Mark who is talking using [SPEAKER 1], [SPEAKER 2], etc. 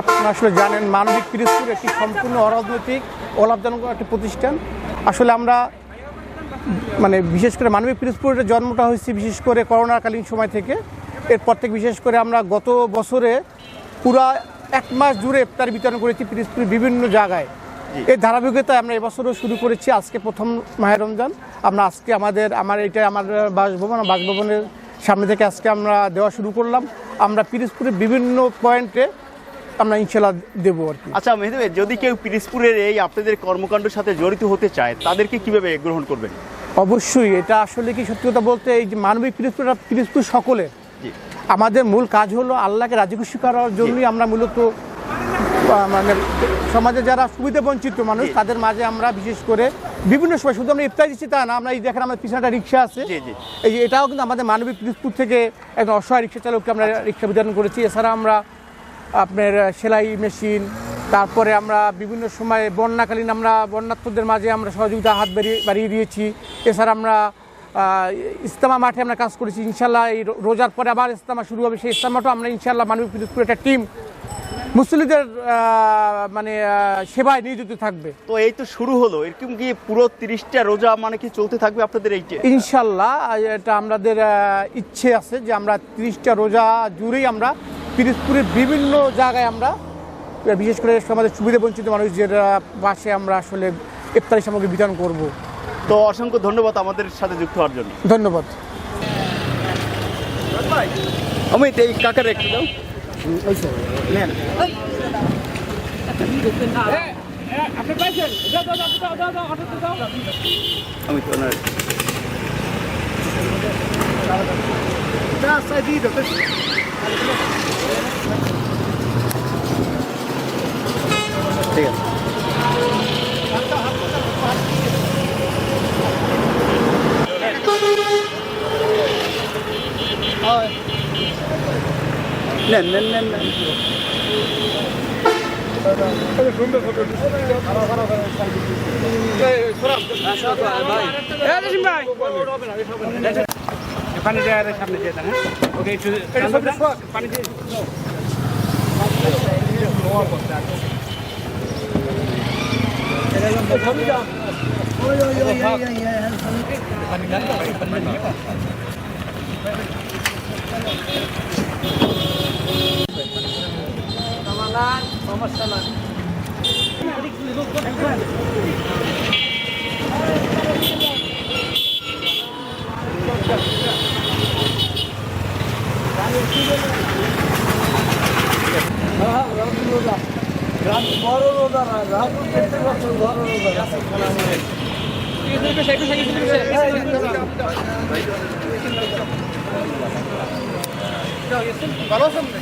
[SPEAKER 1] আপনারা আসলে জানেন মানবিক পিরিজপুর একটি সম্পূর্ণ অরাজনৈতিক অলাভজনক একটি প্রতিষ্ঠান। আসলে আমরা মানে বিশেষ করে মানবিক পিরিজপুরের জন্মটা হয়েছে বিশেষ করে করোনাকালীন সময় থেকে। এরপর থেকে বিশেষ করে আমরা গত বছরে পুরা এক মাস জুড়ে ইফতার বিতরণ করেছি পিরিজপুরের বিভিন্ন জায়গায়। এই ধারাবাহিকতায় আমরা এবছরও শুরু করেছি আজকে প্রথম মাহের রমজান। আমরা আজকে আমাদের আমার এটা আমার বাসভবন বাসভবনের সামনে থেকে আজকে আমরা দেওয়া শুরু করলাম। আমরা পিরিজপুরের বিভিন্ন পয়েন্টে আমরা ইনশাল্লাহ দেবো আর কি।
[SPEAKER 2] আচ্ছা মেহেদি ভাই, যদি কেউ পিরিসপুরের এই আপনাদের কর্মকাণ্ডের সাথে জড়িত হতে চায় তাদেরকে কীভাবে গ্রহণ করবেন?
[SPEAKER 1] অবশ্যই এটা আসলে কি সত্যি কথা বলতে এই যে মানবিক পিরিজপুর পিরিজপুর সকলের আমাদের মূল কাজ হলো আল্লাহকে রাজি খুশি করার জন্যই আমরা মূলত মানে সমাজে যারা সুবিধা বঞ্চিত মানুষ তাদের মাঝে আমরা বিশেষ করে বিভিন্ন সময় শুধু আমরা ইফতার দিচ্ছি তা না আমরা এই দেখেন আমাদের পিছনে একটা রিক্সা আছে। এই যে এটাও কিন্তু আমাদের মানবিক পিরিজপুর থেকে একজন অসহায় রিক্সা চালককে আমরা। রিক্সা বিতরণ করেছি। এছাড়া আমরা আপনার সেলাই মেশিন তারপরে আমরা বিভিন্ন সময় বন্যাকালীন আমরা বন্যার্থদের মাঝে আমরা সহযোগিতা হাত বাড়িয়ে বাড়িয়ে দিয়েছি। এছাড়া আমরা ইস্তেমা মাঠে আমরা কাজ করেছি ইনশাল্লাহ এই রোজার পরে আবার ইস্তেমা শুরু হবে। সেই ইস্তেমাটাও আমরা ইনশাল্লাহ মানবিক পিরিজপুর একটা টিম মুসলিমদের মানে সেবায় নিয়োজিত থাকবে।
[SPEAKER 2] তো এই তো শুরু হলো। এরকম কি পুরো তিরিশটা রোজা মানে কি চলতে থাকবে আপনাদের এই
[SPEAKER 1] ইনশাল্লাহ এটা আমাদের ইচ্ছে আছে যে আমরা তিরিশটা রোজা জুড়েই আমরা পিরিজপুরের বিভিন্ন জায়গায় আমরা বিশেষ করে সমাজের সুবিধা বঞ্চিত মানুষদের আহ, পাশে আমরা আসলে ইফতারি সামগ্রী বিতরণ করব।
[SPEAKER 2] তো অসংখ্য ধন্যবাদ আমাদের সাথে যুক্ত হওয়ার জন্য।
[SPEAKER 1] ধন্যবাদ।
[SPEAKER 2] অমিত এই কাকার একটু দাও। নেন। অমিত ওনার ঠিক আছে। নেন নেন নেন নেন
[SPEAKER 3] পানি দেওয়ার সামনে দিয়ে দেন হ্যাঁ? ওকে একটু পানি দিয়ে সমস্যা বড় রোজা না রাত প্রত্যেক বছর বড় রোজা
[SPEAKER 1] ভালো সামনে